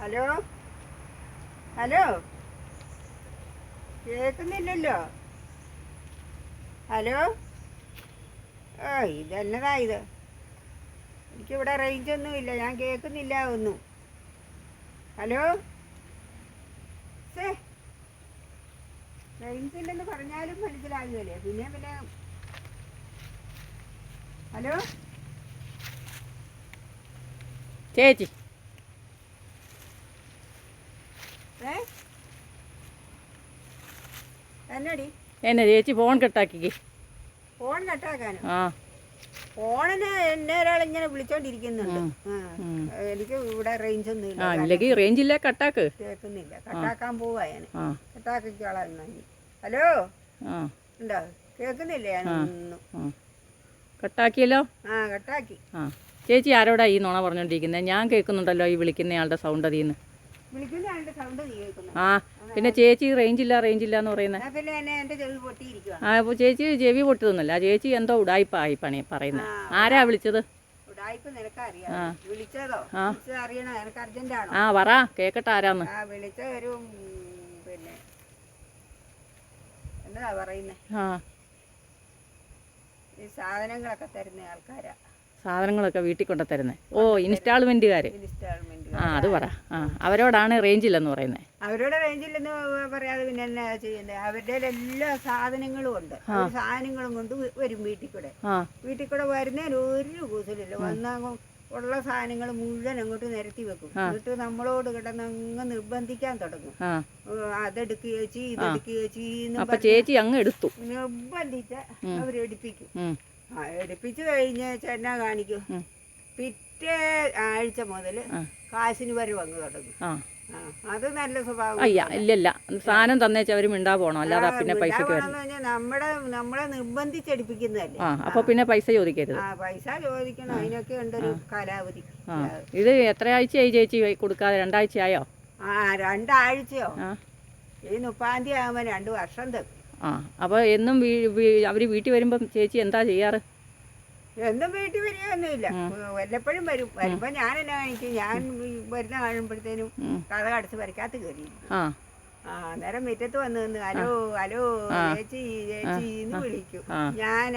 Hello? Hello? കേൾക്കുന്നില്ലല്ലോ? Hello? ഓ ഇതെന്നതാ ഇത്? എനിക്കിവിടെ റേഞ്ച് ഒന്നുമില്ല ഞാൻ കേൾക്കുന്നില്ല ഒന്നും. ഹലോ? സേ റേഞ്ച് ഇല്ലെന്ന് പറഞ്ഞാലും മനസ്സിലാകുകയല്ലേ പിന്നെ പിന്നെ ഹലോ? ചേച്ചി. എന്നെ ചേച്ചി ഫോൺ കട്ടാക്കി ഫോൺ കട്ടാക്കാനോ? ആ. ഫോണിന് എന്നെ ഒരാൾ ഇങ്ങനെ വിളിച്ചോണ്ടിരിക്കുന്നുണ്ട്. എനിക്ക് ഇവിടെ റേഞ്ച് ഒന്നും ഇല്ല. ഇല്ലെങ്കിൽ റേഞ്ച് ഇല്ല കട്ടാക്ക്. കേൾക്കുന്നില്ല. കട്ടാക്കാൻ പോവാ ഞാൻ. ആ. കട്ടാക്കിക്കോളാം എന്നാ ഹലോ? ഉണ്ടോ? കേൾക്കുന്നില്ല ഞാനൊന്നും കട്ടാക്കിയല്ലോ? ആ കട്ടാക്കി. ആ. ചേച്ചി ആരോടാ ഈ നുണ പറഞ്ഞോണ്ടിരിക്കുന്നത് ഞാൻ കേൾക്കുന്നുണ്ടല്ലോ ഈ വിളിക്കുന്നയാളുടെ സൗണ്ട് അതിന്ന്. നിന്ന് ആ പിന്നെ ചേച്ചി റേഞ്ച് ഇല്ല റേഞ്ച് ഇല്ല എന്ന് പറയുന്നത് ആ അപ്പോൾ ചേച്ചി ചെവി ആ ചേച്ചി എന്തോ ഉടായ്പായി പണി പറയുന്നത് ആരാ വിളിച്ചത്? ആ. പറ കേക്കട്ടെ ആരാന്ന്. വിളിച്ച ഒരു പിന്നെ എന്നതാ പറയുന്നേ? ആ. ഈ സാധനങ്ങളൊക്കെ തരുന്ന ആൾക്കാരാ. സാധനങ്ങളൊക്കെ വീട്ടിൽ കൊണ്ടു തരുന്നത് ഓ ഇൻസ്റ്റാൾമെന്റുകാർ ആ അത് പറ. ആ അവരോടാണ് റേഞ്ച് ഇല്ലെന്ന് പറയുന്നത് അവരോട് റേഞ്ച് ഇല്ലെന്ന് പറയാതെ പിന്നെ എന്നാ ചെയ്യുന്നത് അവരുടെ എല്ലാ സാധനങ്ങളും ഉണ്ട്. അവർ സാധനങ്ങളും കൊണ്ട് വരും വീട്ടിൽ കൂടെ. വീട്ടിൽ കൂടെ വരുന്നതിന് ഒരു കൂസലില്ല. വന്ന ഉള്ള സാധനങ്ങൾ മുഴുവൻ അങ്ങോട്ട് നിരത്തി വെക്കും. എന്നിട്ട് നമ്മളോട് കിടന്ന് അങ്ങ് നിർബന്ധിക്കാൻ തുടങ്ങും. ആ. ഏ, അതെടുക്ക് ചേച്ചി ഇതെടുക്ക് ചേച്ചി അങ്ങ് എടുത്തു. നിർബന്ധിച്ച അവരെടുപ്പിക്കും. എടുപ്പിച്ചു കഴിഞ്ഞ ചെന്നാ കാണിക്കും. പിറ്റേ ആഴ്ച മുതൽ കാശിന് വരെ അങ്ങ് തുടങ്ങും അത് നല്ല സ്വഭാവം. അയ്യ ഇല്ലല്ല. സാധനം തന്നേച്ച് അവർ മിണ്ടാ പോണോ. അല്ലാതെ പിന്നെ പൈസക്ക് നമ്മടെ നമ്മളെ നിർബന്ധിച്ചടിപ്പിക്കുന്നതല്ലേ. അപ്പൊ പിന്നെ പൈസ ചോദിക്കരുത്. പൈസ ചോദിക്കണം. അതിനൊക്കെ ഉണ്ടൊരു കാലാവധി. ഇത് ഇത് എത്രയാഴ്ചയായി ചേച്ചി കൊടുക്കാതെ? രണ്ടാഴ്ചയായോ? ആ രണ്ടാഴ്ചയോ? ഈ മുപ്പാം തീയതി ആകുമ്പോൾ രണ്ട് വർഷം തെക്കും. ആ അപ്പോൾ എന്നും അവർ വീട്ടിൽ വരുമ്പം ചേച്ചി എന്താ ചെയ്യാറ്? എന്നും വീട്ടിൽ വരികയൊന്നുമില്ല വല്ലപ്പോഴും വരും. വരുമ്പോ ഞാൻ എന്നെ കാണിക്കും? ഞാൻ വരുന്ന കാണുമ്പോഴത്തേനും കഥ കടച്ച് വരയ്ക്കാത്ത കയറി. അന്നേരം മുറ്റത്ത് വന്ന് നിന്ന് ഹലോ ഹലോ ചേച്ചി ചേച്ചി എന്ന് വിളിക്കും. ഞാൻ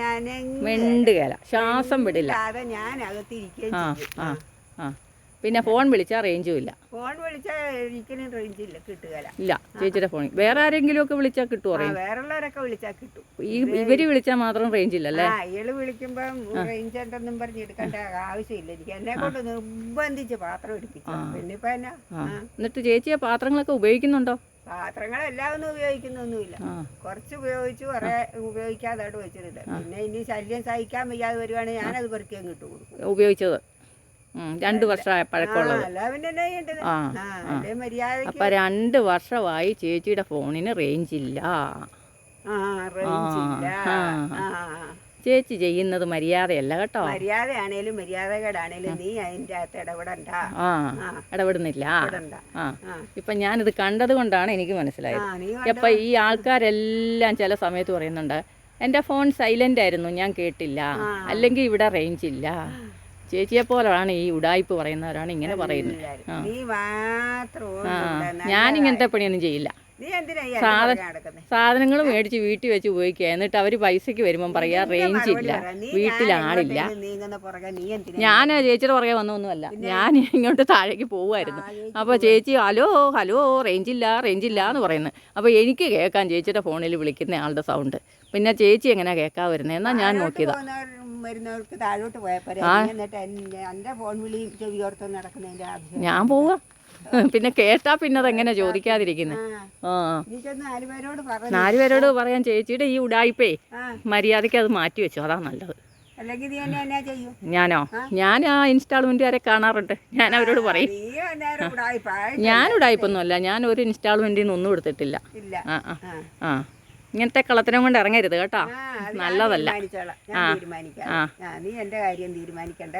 മിണ്ടുകേല. ശ്വാസം വിടില്ല. അതെ ഞാൻ അകത്തിരിക്കുകയും ചെയ്യും. പിന്നെ ഫോൺ വിളിച്ചാൽ റേഞ്ചും ഇല്ല. ഫോൺ വിളിച്ചാൽ റേഞ്ച് ഇല്ല കിട്ടുകയില്ല ഇല്ല ചേച്ചിയുടെ ഫോൺ. വേറെ ആരെങ്കിലും ഒക്കെ വിളിച്ചാൽ കിട്ടുമോ റേഞ്ച് വേറുള്ളവരൊക്കെ വിളിച്ചാൽ കിട്ടും. ഈ ഇവർ വിളിച്ചാൽ മാത്രം റേഞ്ച് ഇല്ലല്ലേ ഇയാൾ വിളിക്കുമ്പം റേഞ്ച് ഉണ്ടെന്നും പറഞ്ഞ് എടുക്കേണ്ട ആവശ്യമില്ല. എനിക്ക് എന്നെ കൊണ്ട് നിർബന്ധിച്ച് പാത്രം എടുപ്പിച്ചു. എന്നാ. എന്നിട്ട് ചേച്ചിയെ പാത്രങ്ങളൊക്കെ ഉപയോഗിക്കുന്നുണ്ടോ? പാത്രങ്ങളെല്ലാം ഒന്നും ഉപയോഗിക്കുന്നൊന്നുമില്ല കുറച്ച് ഉപയോഗിച്ചു കുറെ ഉപയോഗിക്കാതെ വെച്ചിട്ടുണ്ട്. പിന്നെ ഇനി ശല്യം സഹിക്കാൻ വയ്യാതെ വരുവാണെങ്കിൽ ഞാനത് പെറുക്കിയും കിട്ടും ഉപയോഗിച്ചത്. രണ്ട് വർഷമായ ആ പഴക്കമുള്ളത് ആ അപ്പം രണ്ട് വർഷമായി ചേച്ചിയുടെ ഫോണിന് റേഞ്ച് ഇല്ല. ചേച്ചി ചെയ്യുന്നത് മര്യാദയല്ല കേട്ടോ. മര്യാദയാണേലും മര്യാദകേടാണേലും നീ അതിന്റെ അകത്ത് ഇടപെടണ്ട. ആ. ഇടപെടുന്നില്ല. ഇപ്പൊ ആ. ആ. ഇപ്പം ഞാനിത് കണ്ടത് കൊണ്ടാണ് എനിക്ക് മനസ്സിലായത്. ഇപ്പൊ അപ്പം ഈ ആൾക്കാരെല്ലാം ചില സമയത്ത് പറയുന്നുണ്ട് എന്റെ ഫോൺ സൈലന്റ് ആയിരുന്നു ഞാൻ കേട്ടില്ല. അല്ലെങ്കിൽ ഇവിടെ റേഞ്ച് ഇല്ല. ചേച്ചിയെ പോലെയാണ് ഈ ഉടായ്പ് പറയുന്നവരാണ് ഇങ്ങനെ പറയുന്നത്. ആ. ഞാൻ ഇങ്ങനത്തെ പണിയൊന്നും ചെയ്യില്ല. സാധനങ്ങൾ മേടിച്ച് വീട്ടിൽ വെച്ച് ഉപയോഗിക്കുക. എന്നിട്ട് അവർ പൈസക്ക് വരുമ്പം പറയാ റേഞ്ച് ഇല്ല. വീട്ടിലാളില്ല വീട്ടിൽ ഞാൻ ആളില്ല. ചേച്ചിയുടെ പുറകെ വന്നൊന്നുമല്ല. ഞാൻ ഇങ്ങോട്ട് താഴേക്ക് പോവുമായിരുന്നു. അപ്പൊ അപ്പോൾ ചേച്ചി ഹലോ ഹലോ റേഞ്ച് ഇല്ല റേഞ്ച് ഇല്ല എന്ന് പറയുന്നത് അപ്പോൾ എനിക്ക് കേൾക്കാൻ ചേച്ചിയുടെ ഫോണിൽ വിളിക്കുന്ന ആളുടെ സൗണ്ട് പിന്നെ ചേച്ചി എങ്ങനെയാ കേൾക്കാൻ വരുന്നത് എന്നാൽ ഞാൻ നോക്കിയതാണ് വരുന്നവർക്ക് താഴോട്ട് പോയപ്പോരെ നീ എന്നിട്ട് എന്റെ ഫോൺ വിളിയും ചെവിയോർത്ത് നടക്കുന്നതിന്റെ ആവശ്യം ഞാൻ പോവാ. പിന്നെ കേട്ടാ പിന്നെ അതെങ്ങനെ ചോദിക്കാതിരിക്കുന്നത് ആ. നാലുപേരോട് പറയാൻ ചേച്ചിയുടെ ഈ ഉടായിപ്പേ മര്യാദയ്ക്ക് മര്യാദയ്ക്ക് അത് മാറ്റി വെച്ചു. അതാ നല്ലത്. ഞാനോ? ഞാൻ ആ ഇൻസ്റ്റാൾമെന്റ് വരെ കാണാറുണ്ട്. ഞാൻ അവരോട് പറയും. ഞാൻ ഉടായിപ്പൊന്നുമല്ല ഞാൻ ഒരു ഇൻസ്റ്റാൾമെന്റിൽ നിന്ന് ഒന്നും എടുത്തിട്ടില്ല ആ. ആ. ആ. ഇങ്ങനത്തെ കളത്തിനും കൊണ്ട് ഇറങ്ങരുത് കേട്ടോ. നല്ലതല്ല. ഞാൻ തീരുമാനിക്കാം. ആ. ആ, നീ എന്റെ കാര്യം തീരുമാനിക്കണ്ട.